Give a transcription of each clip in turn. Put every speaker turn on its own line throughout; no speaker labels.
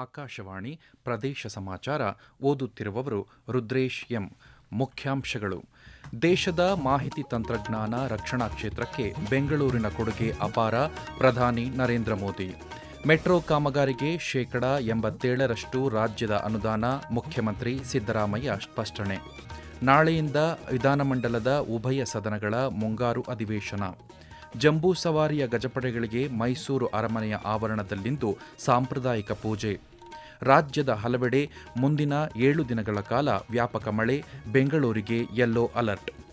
ಆಕಾಶವಾಣಿ ಪ್ರದೇಶ ಸಮಾಚಾರ ಓದುತ್ತಿರುವವರು ರುದ್ರೇಶ್ ಎಂ. ಮುಖ್ಯಾಂಶಗಳು. ದೇಶದ ಮಾಹಿತಿ ತಂತ್ರಜ್ಞಾನ ರಕ್ಷಣಾ ಕ್ಷೇತ್ರಕ್ಕೆ ಬೆಂಗಳೂರಿನ ಕೊಡುಗೆ ಅಪಾರ, ಪ್ರಧಾನಿ ನರೇಂದ್ರ ಮೋದಿ. ಮೆಟ್ರೋ ಕಾಮಗಾರಿಗೆ ಶೇಕಡ ಎಂಬತ್ತೇಳರಷ್ಟು ರಾಜ್ಯದ ಅನುದಾನ, ಮುಖ್ಯಮಂತ್ರಿ ಸಿದ್ದರಾಮಯ್ಯ ಸ್ಪಷ್ಟನೆ. ನಾಳೆಯಿಂದ ವಿಧಾನಮಂಡಲದ ಉಭಯ ಸದನಗಳ ಮುಂಗಾರು ಅಧಿವೇಶನ. ಜಂಬೂ ಸವಾರಿಯ ಗಜಪಡೆಗಳಿಗೆ ಮೈಸೂರು ಅರಮನೆಯ ಆವರಣದಲ್ಲಿಂದು ಸಾಂಪ್ರದಾಯಿಕ ಪೂಜೆ. ರಾಜ್ಯದ ಹಲವೆಡೆ ಮುಂದಿನ ಏಳು ದಿನಗಳ ಕಾಲ ವ್ಯಾಪಕ ಮಳೆ ಬೆಂಗಳೂರಿಗೆ ಯೆಲ್ಲೋ ಅಲರ್ಟ್.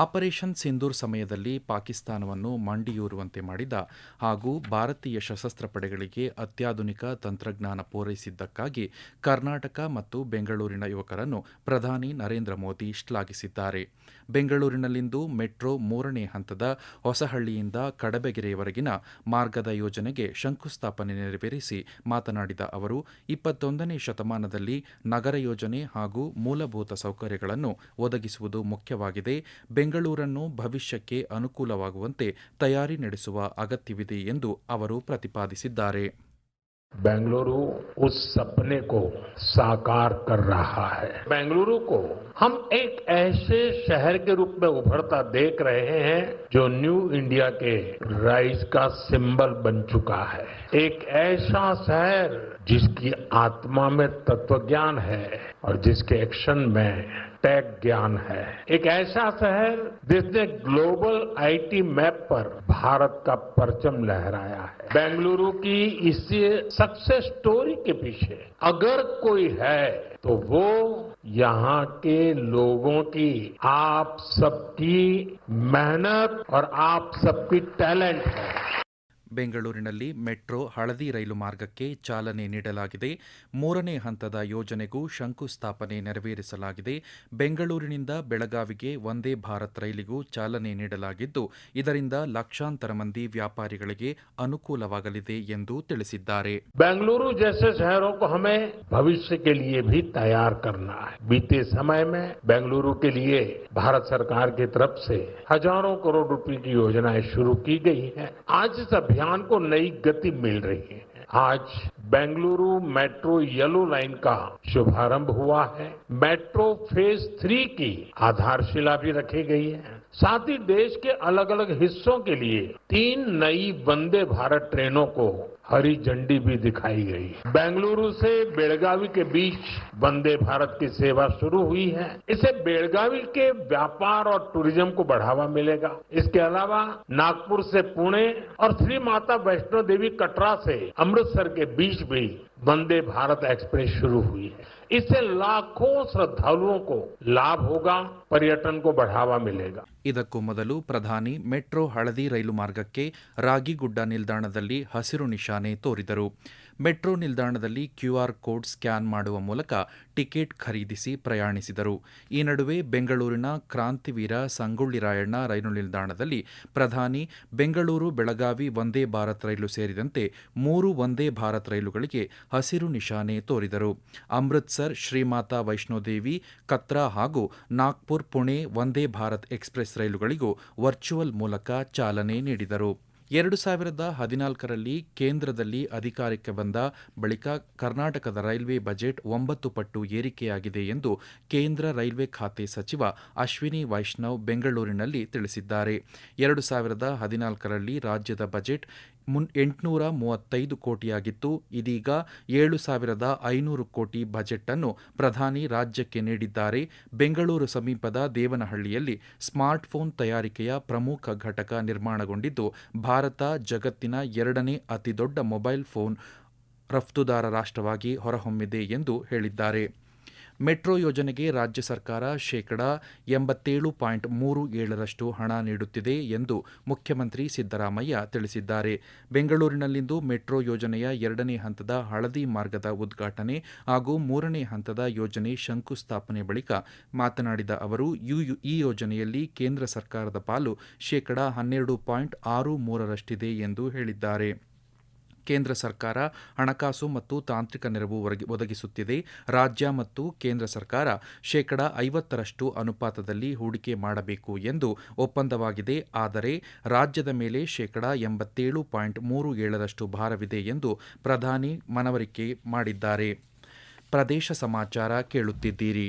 ಆಪರೇಷನ್ ಸಿಂಧೂರ್ ಸಮಯದಲ್ಲಿ ಪಾಕಿಸ್ತಾನವನ್ನು ಮಂಡಿಯೂರುವಂತೆ ಮಾಡಿದ ಹಾಗೂ ಭಾರತೀಯ ಸಶಸ್ತ್ರ ಪಡೆಗಳಿಗೆ ಅತ್ಯಾಧುನಿಕ ತಂತ್ರಜ್ಞಾನ ಪೂರೈಸಿದ್ದಕ್ಕಾಗಿ ಕರ್ನಾಟಕ ಮತ್ತು ಬೆಂಗಳೂರಿನ ಯುವಕರನ್ನು ಪ್ರಧಾನಿ ನರೇಂದ್ರ ಮೋದಿ ಶ್ಲಾಘಿಸಿದ್ದಾರೆ. ಬೆಂಗಳೂರಿನಲ್ಲಿಂದು ಮೆಟ್ರೋ ಮೂರನೇ ಹಂತದ ಹೊಸಹಳ್ಳಿಯಿಂದ ಕಡಬೆಗೆರೆಯವರೆಗಿನ ಮಾರ್ಗದ ಯೋಜನೆಗೆ ಶಂಕುಸ್ಥಾಪನೆ ನೆರವೇರಿಸಿ ಮಾತನಾಡಿದ ಅವರು, ಇಪ್ಪತ್ತೊಂದನೇ ಶತಮಾನದಲ್ಲಿ ನಗರ ಯೋಜನೆ ಹಾಗೂ ಮೂಲಭೂತ ಸೌಕರ್ಯಗಳನ್ನು ಒದಗಿಸುವುದು ಮುಖ್ಯವಾಗಿದೆ. ಬೆಂಗಳೂರನ್ನು ಭವಿಷ್ಯಕ್ಕೆ ಅನುಕೂಲವಾಗುವಂತೆ ತಯಾರಿ ನಡೆಸುವ ಅಗತ್ಯವಿದೆ ಎಂದು ಅವರು ಪ್ರತಿಪಾದಿಸಿದ್ದಾರೆ
बेंगलुरु उस सपने को साकार कर रहा है बेंगलुरु को हम एक ऐसे शहर के रूप में उभरता देख रहे हैं जो न्यू इंडिया के राइज का सिंबल बन चुका है एक ऐसा शहर जिसकी आत्मा में तत्वज्ञान है और जिसके एक्शन में टैग ज्ञान है। एक ऐसा शहर जिसने ग्लोबल आईटी मैप पर भारत का परचम लहराया है। बेंगलुरु की इस सक्सेस स्टोरी के पीछे अगर कोई है तो वो यहाँ के लोगों की, आप सबकी मेहनत और आप सबकी टैलेंट है।
ಬೆಂಗಳೂರಿನಲ್ಲಿ ಮೆಟ್ರೋ ಹಳದಿ ರೈಲು ಮಾರ್ಗಕ್ಕೆ ಚಾಲನೆ ನೀಡಲಾಗಿದೆ ಮೂರನೇ ಹಂತದ ಯೋಜನೆಗೂ ಶಂಕುಸ್ಥಾಪನೆ ನೆರವೇರಿಸಲಾಗಿದೆ ಬೆಂಗಳೂರಿನಿಂದ ಬೆಳಗಾವಿಗೆ ಒಂದೇ ಭಾರತ್ ರೈಲಿಗೂ ಚಾಲನೆ ನೀಡಲಾಗಿದ್ದು ಇದರಿಂದ ಲಕ್ಷಾಂತರ ಮಂದಿ ವ್ಯಾಪಾರಿಗಳಿಗೆ ಅನುಕೂಲವಾಗಲಿದೆ ಎಂದು ತಿಳಿಸಿದ್ದಾರೆ
बेंगलुरु जैसे शहरों को हमें भविष्य के लिए भी तैयार करना है बीते समय में बेंगलुरु के लिए भारत सरकार की तरफ से हजारों करोड़ रुपए की योजनाएं शुरू की गई है आज इस अभियान को नई गति मिल रही है। आज बेंगलुरु मेट्रो येलो लाइन का शुभारंभ हुआ है। मेट्रो फ़ेज़ थ्री की आधारशिला भी रखी गई है। साथ ही देश के अलग अलग हिस्सों के लिए तीन नई वंदे भारत ट्रेनों को हरी झंडी भी दिखाई गई। बेंगलुरु से बेड़गावी के बीच वंदे भारत की सेवा शुरू हुई है। इसे बेलगावी के व्यापार और टूरिज़्म को बढ़ावा मिलेगा। इसके अलावा नागपुर से पुणे और श्री माता वैष्णो देवी कटरा से अमृतसर के बीच भी वंदे भारत एक्सप्रेस शुरू हुई है। इससे लाखों श्रद्धालुओं को लाभ होगा पर्यटन को बढ़ावा मिलेगा
ಇದಕ್ಕೂ ಮೊದಲು ಪ್ರಧಾನಿ ಮೆಟ್ರೋ ಹಳದಿ ರೈಲು ಮಾರ್ಗಕ್ಕೆ ರಾಗಿಗುಡ್ಡ ನಿಲ್ದಾಣದಲ್ಲಿ ಹಸಿರು ನಿಶಾನೆ ತೋರಿದರು ಮೆಟ್ರೋ ನಿಲ್ದಾಣದಲ್ಲಿ ಕ್ಯೂಆರ್ ಕೋಡ್ ಸ್ಕ್ಯಾನ್ ಮಾಡುವ ಮೂಲಕ ಟಿಕೆಟ್ ಖರೀದಿಸಿ ಪ್ರಯಾಣಿಸಿದರು. ಈ ನಡುವೆ ಬೆಂಗಳೂರಿನ ಕ್ರಾಂತಿವೀರ ಸಂಗೊಳ್ಳಿ ರಾಯಣ್ಣ ರೈಲು ನಿಲ್ದಾಣದಲ್ಲಿ ಪ್ರಧಾನಿ, ಬೆಂಗಳೂರು ಬೆಳಗಾವಿ ವಂದೇ ಭಾರತ್ ರೈಲು ಸೇರಿದಂತೆ ಮೂರು ವಂದೇ ಭಾರತ್ ರೈಲುಗಳಿಗೆ ಹಸಿರು ನಿಶಾನೆ ತೋರಿದರು. ಅಮೃತ್ಸರ್, ಶ್ರೀಮಾತಾ ವೈಷ್ಣೋದೇವಿ, ಕತ್ರಾ ಹಾಗೂ ನಾಗ್ಪುರ್ ಪುಣೆ ವಂದೇ ಭಾರತ್ ಎಕ್ಸ್ಪ್ರೆಸ್ ರೈಲುಗಳಿಗೂ ವರ್ಚುವಲ್ ಮೂಲಕ ಚಾಲನೆ ನೀಡಿದರು. ಎರಡು ಸಾವಿರದ ಹದಿನಾಲ್ಕರಲ್ಲಿ ಕೇಂದ್ರದಲ್ಲಿ ಅಧಿಕಾರಕ್ಕೆ ಬಂದ ಬಳಿಕ ಕರ್ನಾಟಕದ ರೈಲ್ವೆ ಬಜೆಟ್ ಒಂಬತ್ತು ಪಟ್ಟು ಏರಿಕೆಯಾಗಿದೆ ಎಂದು ಕೇಂದ್ರ ರೈಲ್ವೆ ಖಾತೆ ಸಚಿವ ಅಶ್ವಿನಿ ವೈಷ್ಣವ್ ಬೆಂಗಳೂರಿನಲ್ಲಿ ತಿಳಿಸಿದ್ದಾರೆ. ಎರಡು ಸಾವಿರದ ಹದಿನಾಲ್ಕರಲ್ಲಿ ರಾಜ್ಯದ ಬಜೆಟ್ ಮುನ್ ಎಂಟುನೂರ ಮೂವತ್ತೈದು ಕೋಟಿಯಾಗಿತ್ತು. ಇದೀಗ ಏಳು ಸಾವಿರದ ಐನೂರು ಕೋಟಿ ಬಜೆಟ್ ಅನ್ನು ಪ್ರಧಾನಿ ರಾಜ್ಯಕ್ಕೆ ನೀಡಿದ್ದಾರೆ. ಬೆಂಗಳೂರು ಸಮೀಪದ ದೇವನಹಳ್ಳಿಯಲ್ಲಿ ಸ್ಮಾರ್ಟ್ಫೋನ್ ತಯಾರಿಕೆಯ ಪ್ರಮುಖ ಘಟಕ ನಿರ್ಮಾಣಗೊಂಡಿದ್ದು, ಭಾರತ ಜಗತ್ತಿನ ಎರಡನೇ ಅತಿದೊಡ್ಡ ಮೊಬೈಲ್ ಫೋನ್ ರಫ್ತುದಾರ ರಾಷ್ಟ್ರವಾಗಿ ಹೊರಹೊಮ್ಮಿದೆ ಎಂದು ಹೇಳಿದ್ದಾರೆ. ಮೆಟ್ರೋ ಯೋಜನೆಗೆ ರಾಜ್ಯ ಸರ್ಕಾರ ಶೇಕಡ ಎಂಬತ್ತೇಳು ಪಾಯಿಂಟ್ ಮೂರು ಏಳರಷ್ಟು ಹಣ ನೀಡುತ್ತಿದೆ ಎಂದು ಮುಖ್ಯಮಂತ್ರಿ ಸಿದ್ದರಾಮಯ್ಯ ತಿಳಿಸಿದ್ದಾರೆ. ಬೆಂಗಳೂರಿನಲ್ಲಿಂದು ಮೆಟ್ರೋ ಯೋಜನೆಯ ಎರಡನೇ ಹಂತದ ಹಳದಿ ಮಾರ್ಗದ ಉದ್ಘಾಟನೆ ಹಾಗೂ ಮೂರನೇ ಹಂತದ ಯೋಜನೆ ಶಂಕುಸ್ಥಾಪನೆ ಬಳಿಕ ಮಾತನಾಡಿದ ಅವರು ಈ ಯೋಜನೆಯಲ್ಲಿ ಕೇಂದ್ರ ಸರ್ಕಾರದ ಪಾಲು ಶೇಕಡ ಹನ್ನೆರಡು ಪಾಯಿಂಟ್ ಆರು ಮೂರರಷ್ಟಿದೆ ಎಂದು ಹೇಳಿದ್ದಾರೆ. ಕೇಂದ್ರ ಸರ್ಕಾರ ಹಣಕಾಸು ಮತ್ತು ತಾಂತ್ರಿಕ ನೆರವು ಒದಗಿಸುತ್ತಿದೆ. ರಾಜ್ಯ ಮತ್ತು ಕೇಂದ್ರ ಸರ್ಕಾರ ಶೇಕಡ ಐವತ್ತರಷ್ಟು ಅನುಪಾತದಲ್ಲಿ ಹೂಡಿಕೆ ಮಾಡಬೇಕು ಎಂದು ಒಪ್ಪಂದವಾಗಿದೆ. ಆದರೆ ರಾಜ್ಯದ ಮೇಲೆ ಶೇಕಡ ಎಂಬತ್ತೇಳು ಪಾಯಿಂಟ್ ಮೂರು ಏಳರಷ್ಟು ಭಾರವಿದೆ ಎಂದು ಪ್ರಧಾನಿ ಮನವರಿಕೆ ಮಾಡಿದ್ದಾರೆ. ಪ್ರದೇಶ ಸಮಾಚಾರ ಕೇಳುತ್ತಿದ್ದೀರಿ.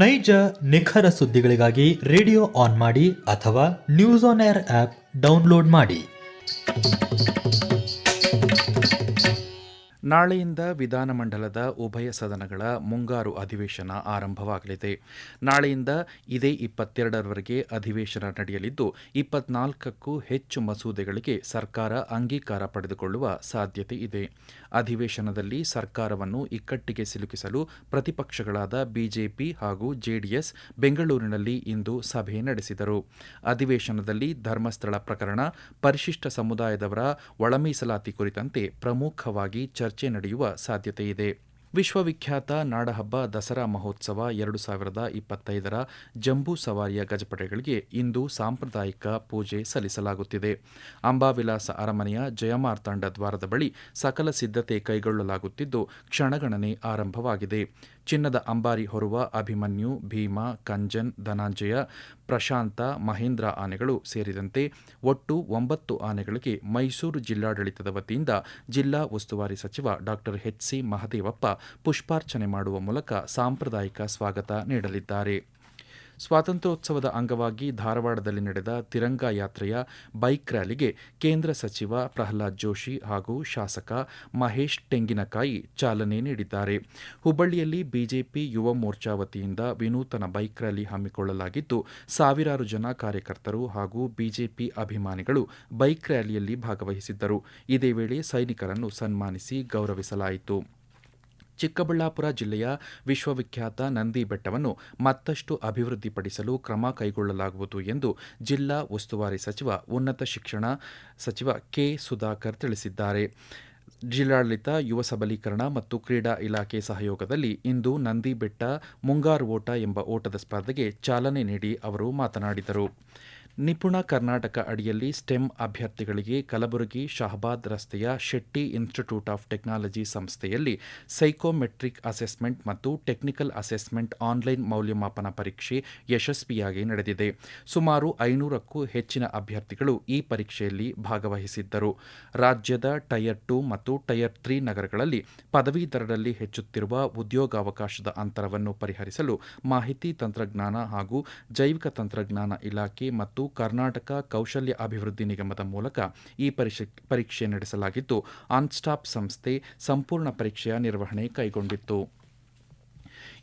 ನೈಜ ನಿಖರ ಸುದ್ದಿಗಳಿಗಾಗಿ ರೇಡಿಯೋ ಆನ್ ಮಾಡಿ ಅಥವಾ news on air app download ಮಾಡಿ.
ನಾಳೆಯಿಂದ ವಿಧಾನಮಂಡಲದ ಉಭಯ ಸದನಗಳ ಮುಂಗಾರು ಅಧಿವೇಶನ ಆರಂಭವಾಗಲಿದೆ. ನಾಳೆಯಿಂದ ಇದೇ ಇಪ್ಪತ್ತೆರಡರವರೆಗೆ ಅಧಿವೇಶನ ನಡೆಯಲಿದ್ದು, ಇಪ್ಪತ್ನಾಲ್ಕಕ್ಕೂ ಹೆಚ್ಚು ಮಸೂದೆಗಳಿಗೆ ಸರ್ಕಾರ ಅಂಗೀಕಾರ ಪಡೆದುಕೊಳ್ಳುವ ಸಾಧ್ಯತೆ ಇದೆ. ಅಧಿವೇಶನದಲ್ಲಿ ಸರ್ಕಾರವನ್ನು ಇಕ್ಕಟ್ಟಿಗೆ ಸಿಲುಕಿಸಲು ಪ್ರತಿಪಕ್ಷಗಳಾದ ಬಿಜೆಪಿ ಹಾಗೂ ಜೆಡಿಎಸ್ ಬೆಂಗಳೂರಿನಲ್ಲಿ ಇಂದು ಸಭೆ ನಡೆಸಿದರು. ಅಧಿವೇಶನದಲ್ಲಿ ಧರ್ಮಸ್ಥಳ ಪ್ರಕರಣ, ಪರಿಶಿಷ್ಟ ಸಮುದಾಯದವರ ಒಳಮೀಸಲಾತಿ ಕುರಿತಂತೆ ಪ್ರಮುಖವಾಗಿ ಚರ್ಚೆ ನಡೆಯುವ ಸಾಧ್ಯತೆ ಇದೆ ವಿಶ್ವವಿಖ್ಯಾತ ನಾಡಹಬ್ಬ ದಸರಾ ಮಹೋತ್ಸವ ಎರಡು ಸಾವಿರದ ಇಪ್ಪತ್ತೈದರ ಜಂಬೂ ಸವಾರಿಯ ಗಜಪಡೆಗಳಿಗೆ ಇಂದು ಸಾಂಪ್ರದಾಯಿಕ ಪೂಜೆ ಸಲ್ಲಿಸಲಾಗುತ್ತಿದೆ. ಅಂಬಾವಿಲಾಸ ಅರಮನೆಯ ಜಯಮಾರ್ತಾಂಡ ದ್ವಾರದ ಬಳಿ ಸಕಲ ಸಿದ್ಧತೆ ಕೈಗೊಳ್ಳಲಾಗುತ್ತಿದ್ದು ಕ್ಷಣಗಣನೆ ಆರಂಭವಾಗಿದೆ. ಚಿನ್ನದ ಅಂಬಾರಿ ಹೊರುವ ಅಭಿಮನ್ಯು, ಭೀಮ, ಕಂಜನ್, ಧನಾಂಜಯ, ಪ್ರಶಾಂತ, ಮಹೇಂದ್ರ ಆನೆಗಳು ಸೇರಿದಂತೆ ಒಟ್ಟು ಒಂಬತ್ತು ಆನೆಗಳಿಗೆ ಮೈಸೂರು ಜಿಲ್ಲಾಡಳಿತದ ವತಿಯಿಂದ ಜಿಲ್ಲಾ ಉಸ್ತುವಾರಿ ಸಚಿವ ಡಾಕ್ಟರ್ ಎಚ್ಸಿ ಮಹದೇವಪ್ಪ ಪುಷ್ಪಾರ್ಚನೆ ಮಾಡುವ ಮೂಲಕ ಸಾಂಪ್ರದಾಯಿಕ ಸ್ವಾಗತ ನೀಡಲಿದ್ದಾರೆ. ಸ್ವಾತಂತ್ರ್ಯೋತ್ಸವದ ಅಂಗವಾಗಿ ಧಾರವಾಡದಲ್ಲಿ ನಡೆದ ತಿರಂಗ ಯಾತ್ರೆಯ ಬೈಕ್ ರ್ಯಾಲಿಗೆ ಕೇಂದ್ರ ಸಚಿವ ಪ್ರಹ್ಲಾದ್ ಜೋಶಿ ಹಾಗೂ ಶಾಸಕ ಮಹೇಶ್ ತೆಂಗಿನಕಾಯಿ ಚಾಲನೆ ನೀಡಿದ್ದಾರೆ. ಹುಬ್ಬಳ್ಳಿಯಲ್ಲಿ ಬಿಜೆಪಿ ಯುವ ಮೋರ್ಚಾ ವತಿಯಿಂದ ವಿನೂತನ ಬೈಕ್ ರ್ಯಾಲಿ ಹಮ್ಮಿಕೊಳ್ಳಲಾಗಿದ್ದು, ಸಾವಿರಾರು ಜನ ಕಾರ್ಯಕರ್ತರು ಹಾಗೂ ಬಿಜೆಪಿ ಅಭಿಮಾನಿಗಳು ಬೈಕ್ ರ್ಯಾಲಿಯಲ್ಲಿ ಭಾಗವಹಿಸಿದ್ದರು. ಇದೇ ವೇಳೆ ಸೈನಿಕರನ್ನು ಸನ್ಮಾನಿಸಿ ಗೌರವಿಸಲಾಯಿತು. ಚಿಕ್ಕಬಳ್ಳಾಪುರ ಜಿಲ್ಲೆಯ ವಿಶ್ವವಿಖ್ಯಾತ ನಂದಿ ಬೆಟ್ಟವನ್ನು ಮತ್ತಷ್ಟು ಅಭಿವೃದ್ಧಿಪಡಿಸಲು ಕ್ರಮ ಕೈಗೊಳ್ಳಲಾಗುವುದು ಎಂದು ಜಿಲ್ಲಾ ಉಸ್ತುವಾರಿ ಸಚಿವ, ಉನ್ನತ ಶಿಕ್ಷಣ ಸಚಿವ ಕೆ. ಸುಧಾಕರ್ ತಿಳಿಸಿದ್ದಾರೆ. ಜಿಲ್ಲಾಡಳಿತ, ಯುವ ಸಬಲೀಕರಣ ಮತ್ತು ಕ್ರೀಡಾ ಇಲಾಖೆ ಸಹಯೋಗದಲ್ಲಿ ಇಂದು ನಂದಿ ಬೆಟ್ಟ ಮುಂಗಾರು ಓಟ ಎಂಬ ಓಟದ ಸ್ಪರ್ಧೆಗೆ ಚಾಲನೆ ನೀಡಿ ಅವರು ಮಾತನಾಡಿದರು. ನಿಪುಣ ಕರ್ನಾಟಕ ಅಡಿಯಲ್ಲಿ ಸ್ಟೆಮ್ ಅಭ್ಯರ್ಥಿಗಳಿಗೆ ಕಲಬುರಗಿ ಶಹಬಾದ್ ರಸ್ತೆಯ ಶೆಟ್ಟಿ ಇನ್ಸ್ಟಿಟ್ಯೂಟ್ ಆಫ್ ಟೆಕ್ನಾಲಜಿ ಸಂಸ್ಥೆಯಲ್ಲಿ ಸೈಕೋಮೆಟ್ರಿಕ್ ಅಸೆಸ್ಮೆಂಟ್ ಮತ್ತು ಟೆಕ್ನಿಕಲ್ ಅಸೆಸ್ಮೆಂಟ್ ಆನ್ಲೈನ್ ಮೌಲ್ಯಮಾಪನ ಪರೀಕ್ಷೆ ಯಶಸ್ವಿಯಾಗಿ ನಡೆದಿದೆ. ಸುಮಾರು ಐನೂರಕ್ಕೂ ಹೆಚ್ಚಿನ ಅಭ್ಯರ್ಥಿಗಳು ಈ ಪರೀಕ್ಷೆಯಲ್ಲಿ ಭಾಗವಹಿಸಿದ್ದರು. ರಾಜ್ಯದ ಟಯರ್ ಟು ಮತ್ತು ಟಯರ್ ತ್ರೀ ನಗರಗಳಲ್ಲಿ ಪದವೀಧರರಲ್ಲಿ ಹೆಚ್ಚುತ್ತಿರುವ ಉದ್ಯೋಗಾವಕಾಶದ ಅಂತರವನ್ನು ಪರಿಹರಿಸಲು ಮಾಹಿತಿ ತಂತ್ರಜ್ಞಾನ ಹಾಗೂ ಜೈವಿಕ ತಂತ್ರಜ್ಞಾನ ಇಲಾಖೆ ಮತ್ತು ಕರ್ನಾಟಕ ಕೌಶಲ್ಯ ಅಭಿವೃದ್ಧಿ ನಿಗಮದ ಮೂಲಕ ಈ ಪರೀಕ್ಷೆ ನಡೆಸಲಾಗಿದ್ದು ಆನ್ಸ್ಟಾಪ್ ಸಂಸ್ಥೆ ಸಂಪೂರ್ಣ ಪರೀಕ್ಷೆಯ ನಿರ್ವಹಣೆ ಕೈಗೊಂಡಿತ್ತು.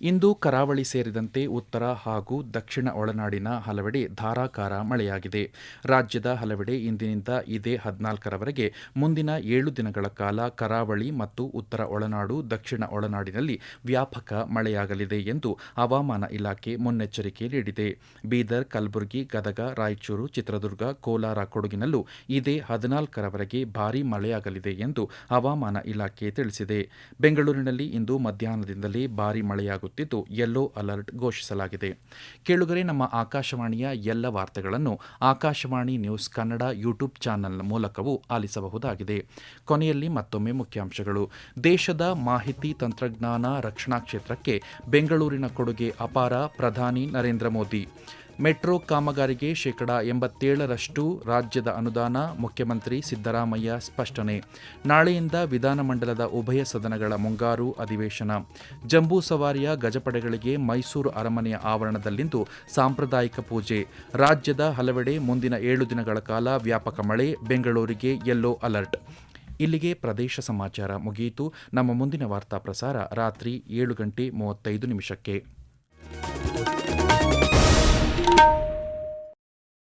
ಇಂದು ಕರಾವಳಿ ಸೇರಿದಂತೆ ಉತ್ತರ ಹಾಗೂ ದಕ್ಷಿಣ ಒಳನಾಡಿನ ಹಲವೆಡೆ ಧಾರಾಕಾರ ಮಳೆಯಾಗಿದೆ. ರಾಜ್ಯದ ಹಲವೆಡೆ ಇಂದಿನಿಂದ ಇದೇ ಹದಿನಾಲ್ಕರವರೆಗೆ ಮುಂದಿನ ಏಳು ದಿನಗಳ ಕಾಲ ಕರಾವಳಿ ಮತ್ತು ಉತ್ತರ ಒಳನಾಡು, ದಕ್ಷಿಣ ಒಳನಾಡಿನಲ್ಲಿ ವ್ಯಾಪಕ ಮಳೆಯಾಗಲಿದೆ ಎಂದು ಹವಾಮಾನ ಇಲಾಖೆ ಮುನ್ನೆಚ್ಚರಿಕೆ ನೀಡಿದೆ. ಬೀದರ್, ಕಲಬುರಗಿ, ಗದಗ, ರಾಯಚೂರು, ಚಿತ್ರದುರ್ಗ, ಕೋಲಾರ ಕೊಡಗಿನಲ್ಲೂ ಇದೇ ಹದಿನಾಲ್ಕರವರೆಗೆ ಭಾರೀ ಮಳೆಯಾಗಲಿದೆ ಎಂದು ಹವಾಮಾನ ಇಲಾಖೆ ತಿಳಿಸಿದೆ. ಬೆಂಗಳೂರಿನಲ್ಲಿ ಇಂದು ಮಧ್ಯಾಹ್ನದಿಂದಲೇ ಭಾರೀ ಮಳೆಯಾಗುತ್ತಿದ್ದು ಯೆಲ್ಲೋ ಅಲರ್ಟ್ ಘೋಷಿಸಲಾಗಿದೆ. ಕೇಳುಗರೆ, ನಮ್ಮ ಆಕಾಶವಾಣಿಯ ಎಲ್ಲ ವಾರ್ತೆಗಳನ್ನು Akashvani news Kannada YouTube channel ಮೂಲಕವೂ ಆಲಿಸಬಹುದಾಗಿದೆ. ಕೊನೆಯಲ್ಲಿ ಮತ್ತೊಮ್ಮೆ ಮುಖ್ಯಾಂಶಗಳು. ದೇಶದ ಮಾಹಿತಿ ತಂತ್ರಜ್ಞಾನ ರಕ್ಷಣಾ ಕ್ಷೇತ್ರಕ್ಕೆ ಬೆಂಗಳೂರಿನ ಕೊಡುಗೆ ಅಪಾರ ಪ್ರಧಾನಿ ನರೇಂದ್ರ ಮೋದಿ. ಮೆಟ್ರೋ ಕಾಮಗಾರಿಗೆ ಶೇಕಡಾ ಎಂಬತ್ತೇಳರಷ್ಟು ರಾಜ್ಯದ ಅನುದಾನ, ಮುಖ್ಯಮಂತ್ರಿ ಸಿದ್ದರಾಮಯ್ಯ ಸ್ಪಷ್ಟನೆ. ನಾಳೆಯಿಂದ ವಿಧಾನಮಂಡಲದ ಉಭಯ ಸದನಗಳ ಮುಂಗಾರು ಅಧಿವೇಶನ. ಜಂಬೂ ಸವಾರಿಯ ಗಜಪಡೆಗಳಿಗೆ ಮೈಸೂರು ಅರಮನೆಯ ಆವರಣದಲ್ಲಿಂದು ಸಾಂಪ್ರದಾಯಿಕ ಪೂಜೆ. ರಾಜ್ಯದ ಹಲವೆಡೆ ಮುಂದಿನ ಏಳು ದಿನಗಳ ಕಾಲ ವ್ಯಾಪಕ ಮಳೆ, ಬೆಂಗಳೂರಿಗೆ ಯೆಲ್ಲೋ ಅಲರ್ಟ್ ಇಲ್ಲಿಗೆ ಪ್ರದೇಶ ಸಮಾಚಾರ ಮುಗಿಯಿತು. ನಮ್ಮ ಮುಂದಿನ ವಾರ್ತಾ ಪ್ರಸಾರ ರಾತ್ರಿ ಏಳು ಗಂಟೆ ಮೂವತ್ತೈದು ನಿಮಿಷಕ್ಕೆ.